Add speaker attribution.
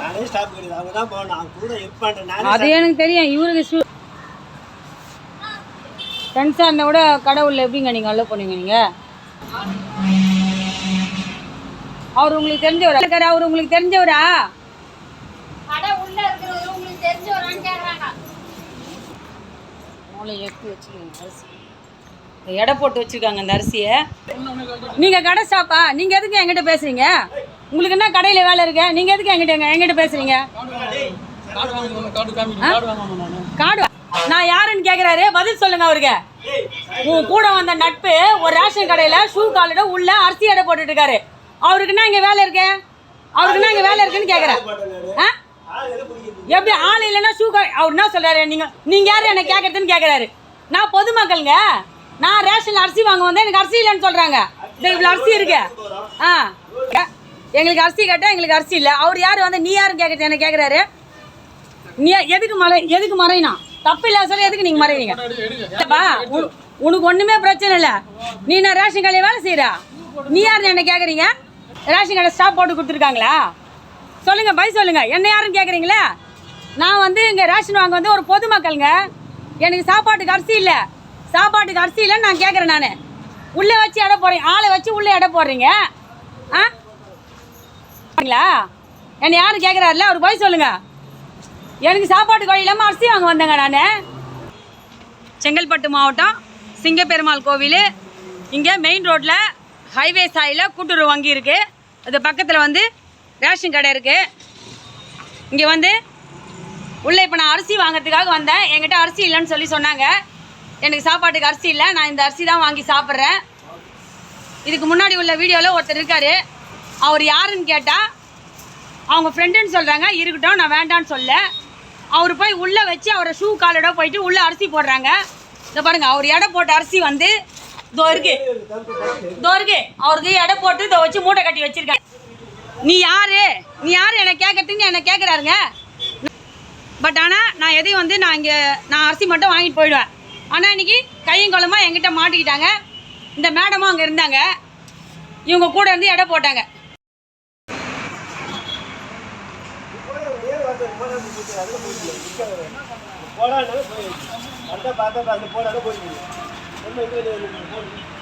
Speaker 1: நானே ஸ்டாப் கிடையாது அவங்க தான் போகணும். அவங்க கூட இருப்பான் நானே
Speaker 2: அது எனக்கு தெரியும். இவருக்கு ஷூ ஃப்ரெண்ட்ஸாக இருந்தால் கூட கடவுளில் எப்படிங்க நீங்கள் அலோவ் பண்ணுவீங்க நீங்கள் அவர் உங்களுக்கு தெரிஞ்சவரா? இருக்காரு அவர் உங்களுக்கு தெரிஞ்சவரா? மூளை எடுத்து அரிசி. இந்த எடை போட்டு வச்சுருக்காங்க அந்த அரிசியை. நீங்கள் கடை ஸ்டாப்பா நீங்கள் எதுக்கு என்கிட்ட பேசுகிறீங்க உங்களுக்கு என்ன கடையில் வேலை இருக்கு? நீங்கள் எதுக்கு என்கிட்ட எங்க- என்கிட்ட பேசுகிறீங்க காடு நான் யாருன்னு கேட்குறாரு பதில் சொல்லுங்க அவருக்கு. உன் கூட வந்த நட்பு ஒரு ரேஷன் கடையில் ஷூ காலோட உள்ள அரிசி எடை போட்டுட்டு இருக்காரு. அவருக்கு என்ன இங்கே வேலை இருக்கு? அவருக்கு என்ன இங்கே வேலை இருக்குன்னு கேட்குறேன் ஆ? எப்படி ஆள் இல்லைன்னா ஷூ அவர் என்ன சொல்கிறாரு நீங்கள் நீங்கள் யார் என்ன கேட்கறதுன்னு கேட்குறாரு நான் பொதுமக்கள்ங்க. நான் ரேஷனில் அரிசி வாங்க வந்தேன். எனக்கு அரிசி இல்லைன்னு சொல்கிறாங்க இவ்வளோ அரிசி இருக்கு. ஆ. எங்களுக்கு அரிசி கேட்டால் எங்களுக்கு அரிசி இல்லை. அவர் யார் வந்து நீ யாருன்னு கேட்குறது என்ன கேட்குறாரு நீ எதுக்கு மறை எதுக்கு மறையினா தப்பு இல்லை சொல்லி எதுக்கு நீங்கள் மறைவீங்க இல்லைப்பா உனக்கு ஒன்றுமே பிரச்சனை இல்லை. நீ நான் ரேஷன் கடையில் வேலை செய்கிறா நீ யாருன்னு என்ன கேட்குறீங்க ரேஷன் கடை ஸ்டாப் போட்டு கொடுத்துருக்காங்களா? சொல்லுங்கள் பை சொல்லுங்கள் என்ன யாருன்னு கேட்குறீங்களா நான் வந்து இங்கே ரேஷன் வாங்க வந்து ஒரு பொதுமக்கள்ங்க. எனக்கு சாப்பாட்டுக்கு அரிசி இல்லை. சாப்பாட்டுக்கு அரிசி இல்லைன்னு நான் கேட்குறேன் நான். உள்ளே வச்சு எடை போடுறீங்க. ஆளை வச்சு உள்ளே எடை போடுறீங்க. ஆ? சரிங்களா என்னை யாரும் கேட்குறாருல அவர் போய் சொல்லுங்கள் எனக்கு சாப்பாட்டுக்கு வழி இல்லாமல் அரிசி வாங்க வந்தேங்க நான். செங்கல்பட்டு மாவட்டம் சிங்கப்பெருமாள் கோவில். இங்கே மெயின் ரோட்டில் ஹைவே சாயில் கூட்டுறவு வங்கி இருக்குது அது பக்கத்தில் வந்து ரேஷன் கடை இருக்குது இங்கே வந்து உள்ளே இப்போ நான் அரிசி வாங்குறதுக்காக வந்தேன். என்கிட்ட அரிசி இல்லைன்னு சொல்லி சொன்னாங்க. எனக்கு சாப்பாட்டுக்கு அரிசி இல்லை. நான் இந்த அரிசி தான் வாங்கி சாப்பிட்றேன். இதுக்கு முன்னாடி உள்ள வீடியோவில் ஒருத்தர் இருக்கார். அவர் யாருன்னு கேட்டால் அவங்க ஃப்ரெண்டுன்னு சொல்கிறாங்க இருக்கட்டும் நான் வேண்டான்னு சொல்ல. அவர் போய் உள்ளே வச்சு அவரை ஷூ காலோட போயிட்டு உள்ளே அரிசி போடுறாங்க. இதை பாருங்கள் அவர் எடை போட்ட அரிசி வந்து இதோ இருக்கு. இதோ இருக்கு. அவருக்கு எடை போட்டு இதை வச்சு மூட்டை கட்டி வச்சுருக்காங்க நீ யாரு? நீ யார்? என்னை கேட்கறதுன்னு என்னை கேட்குறாருங்க பட் ஆனால் நான் எதையும் வந்து நான் இங்கே நான் அரிசி மட்டும் வாங்கிட்டு போயிடுவேன். ஆனால் இன்னைக்கு கையும் குளமா என்கிட்ட மாட்டிக்கிட்டாங்க. இந்த மேடமும் அங்கே இருந்தாங்க. இவங்க கூட இருந்து எடை போட்டாங்க.
Speaker 1: போடான்னு போய் அந்த பார்த்தா அந்த போடாத போயிடுது ஒன்றும் இல்லை போடு.